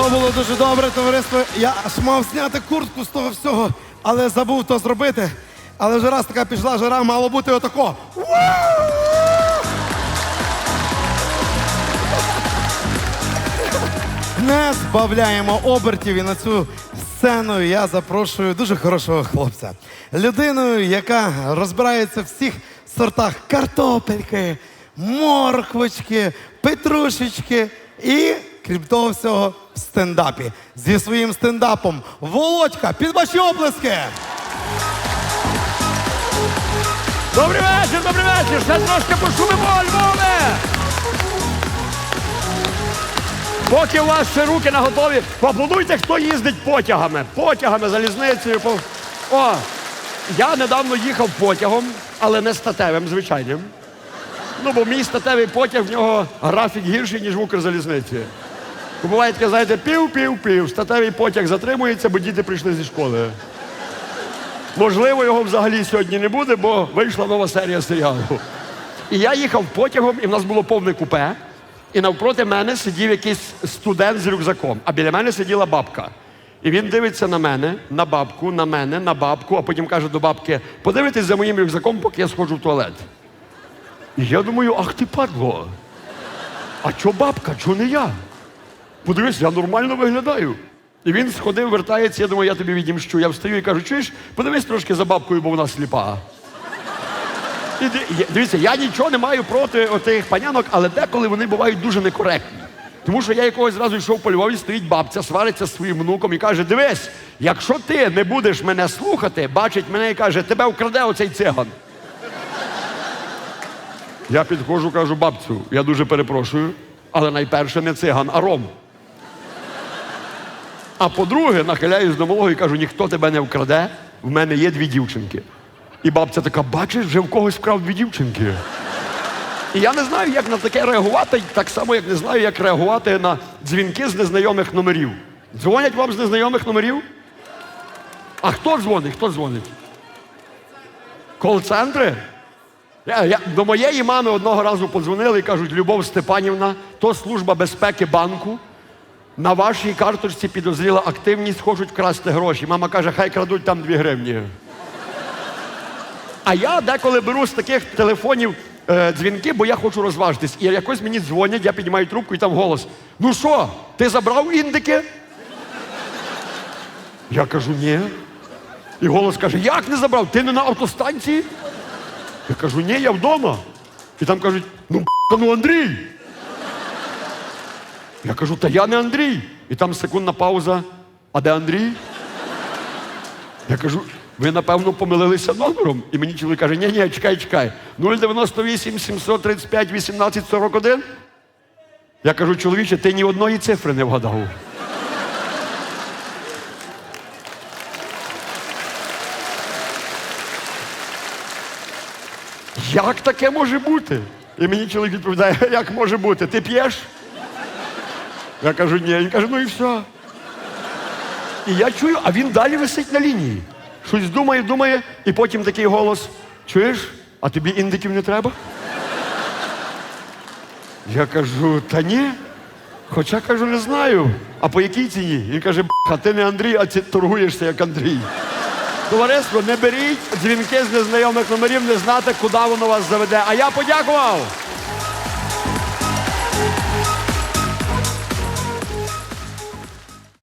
То було дуже добре, товариство. Я аж мав зняти куртку з того всього, але забув то зробити. Але вже раз така пішла жара, мало бути отако. Не збавляємо обертів і на цю сцену я запрошую дуже хорошого хлопця. Людиною, яка розбирається в всіх сортах картопельки, морквочки, петрушечки і, крім того всього, в стендапі. Зі своїм стендапом Володька, під ваші оплески! Добрий вечір, добрий вечір! Ще трошки пошумимо, Львове! Поки у вас ще руки наготові, поаплодуйте, хто їздить потягами. Потягами, залізницею. По... О, я недавно їхав потягом, але не статевим, звичайним. Ну, бо мій статевий потяг, в нього графік гірший, ніж в Укрзалізниці. Буває таке, знаєте, пів-пів-пів. Статевий потяг затримується, бо діти прийшли зі школи. Можливо, його взагалі сьогодні не буде, бо вийшла нова серія серіалу. І я їхав потягом, і в нас було повне купе. І навпроти мене сидів якийсь студент з рюкзаком, а біля мене сиділа бабка. І він дивиться на мене, на бабку, на мене, на бабку, а потім каже до бабки: подивитись за моїм рюкзаком, поки я сходжу в туалет. І я думаю, ах ти падло. А чо бабка, чо не я? Подивись, я нормально виглядаю. І він сходив, вертається, я думаю, я тобі відімщу. Я встаю і кажу, чуєш, подивись трошки за бабкою, бо вона сліпа. І дивіться, я нічого не маю проти отих панянок, але деколи вони бувають дуже некоректні. Тому що я якогось разу йшов по Львові, стоїть бабця, свариться з своїм внуком і каже: дивись, якщо ти не будеш мене слухати, бачить мене і каже, тебе вкраде оцей циган. Я підходжу, кажу, бабцю, я дуже перепрошую, але найперше не циган, а ром. А по-друге, нахиляюсь до малого і кажу, ніхто тебе не вкраде, в мене є дві дівчинки. І бабця така, бачиш, вже в когось вкрав дві дівчинки. І я не знаю, як на таке реагувати, так само, як не знаю, як реагувати на дзвінки з незнайомих номерів. Дзвонять вам з незнайомих номерів? А хто дзвонить? Хто дзвонить? Кол-центри? Я, я, до моєї мами одного разу подзвонили і кажуть, Любов Степанівна, то служба безпеки банку. На вашій карточці підозріла активність, хочуть вкрасти гроші. Мама каже, хай крадуть там 2 гривні. А я деколи беру з таких телефонів е, дзвінки, бо я хочу розважитись. І якось мені дзвонять, я піднімаю трубку і там голос. Ну що, ти забрав індики? Я кажу, ні. І голос каже, як не забрав? Ти не на автостанції? Я кажу, ні, я вдома. І там кажуть, ну ну Андрій. Я кажу, та я не Андрій. І там секундна пауза. А де Андрій? Я кажу, ви напевно помилилися номером. І мені чоловік каже, ні, ні, чекай, чекай. 098 735 18 41. Я кажу, чоловіче, ти ні одної цифри не вгадав. Як таке може бути? І мені чоловік відповідає, як може бути? Ти п'єш? Я кажу, ні. Він каже, ну і все. І я чую, а він далі висить на лінії. Щось думає, думає, і потім такий голос: чуєш, а тобі індиків не треба? Я кажу, та ні. Хоча кажу, не знаю. А по якій ціні? Він каже, а ти не Андрій, а ти торгуєшся як Андрій. Товариство, не беріть дзвінки з незнайомих номерів, не знати, куди воно вас заведе. А я подякував.